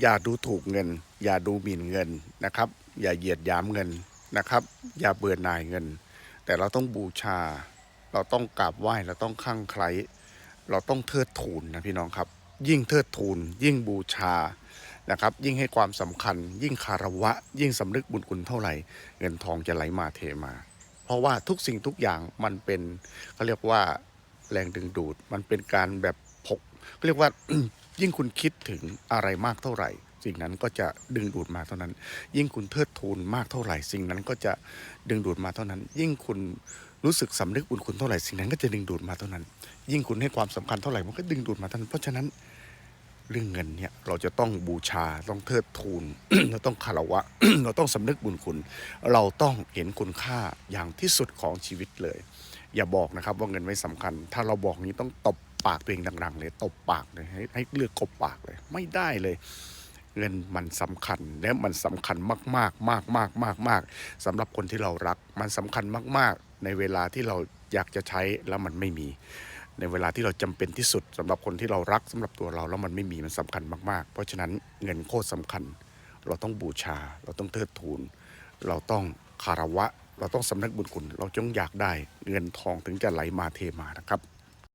อย่าดูถูกเงิน อย่าดูหมิ่นเงินนะครับ อย่าเหยียดหยามเงินนะครับ อย่าเบื่อหน่ายเงิน แต่เราต้องบูชา เราต้องกราบไหว้เราต้องข้างใครเราต้องเทิดทูนนะพี่น้องครับ ยิ่งเทิดทูน ยิ่งบูชานะครับ ยิ่งให้ความสำคัญ ยิ่งคารวะ ยิ่งสำนึกบุญคุณเท่าไหร่ เงินทองจะไหลมาเทมา เพราะว่าทุกสิ่งทุกอย่างมันเป็นเขาเรียกว่าแรงดึงดูด มันเป็นการแบบพก เขาเรียกว่ายิ่งคุณคิดถึงอะไรมากเท่าไหร่ สิ่งนั้นก็จะดึงดูดมาเท่านั้น ยิ่งคุณเทิดทูนมากเท่าไหร่ สิ่งนั้นก็จะดึงดูดมาเท่านั้น ยิ่งคุณรู้สึกสำนึกบุญคุณเท่าไหร่สิ่งนั้นก็จะดึงดูดมาเท่านั้น ยิ่งคุณให้ความสำคัญเท่าไหร่มันก็ดึงดูดมาเท่านั้นเพราะฉะนั้นเรื่องเงินเนี่ยเราจะต้องบูชาต้องเทิดทูนเราต้องคารวะ เราต้องสำนึกบุญคุณ เราต้องเห็นคุณค่าอย่างที่สุดของชีวิตเลย อย่าบอกนะครับว่าเงินไม่สำคัญ ถ้าเราบอกนี้ต้องตบ ปากตัวเองดังๆเลยตบปากเลยให้ให้เลือกกบปากเลย ไม่ได้เลยเงินมันสำคัญและมันสำคัญมากๆมากๆมากมากมากสำหรับคนที่เรารัก มันสำคัญมาก ๆ ในเวลาที่เราอยากจะใช้แล้วมันไม่มี ในเวลาที่เราจำเป็นที่สุดสำหรับคนที่เรารักสำหรับตัวเราแล้วมันไม่มีมันสำคัญมาก ๆ เพราะฉะนั้นเงินโคตรสำคัญ เราต้องบูชา เราต้องเทิดทูน เราต้องคารวะ เราต้องสำนึกบุญคุณ เราจงอยากได้เงินทองถึงจะไหลมาเทมานะครับ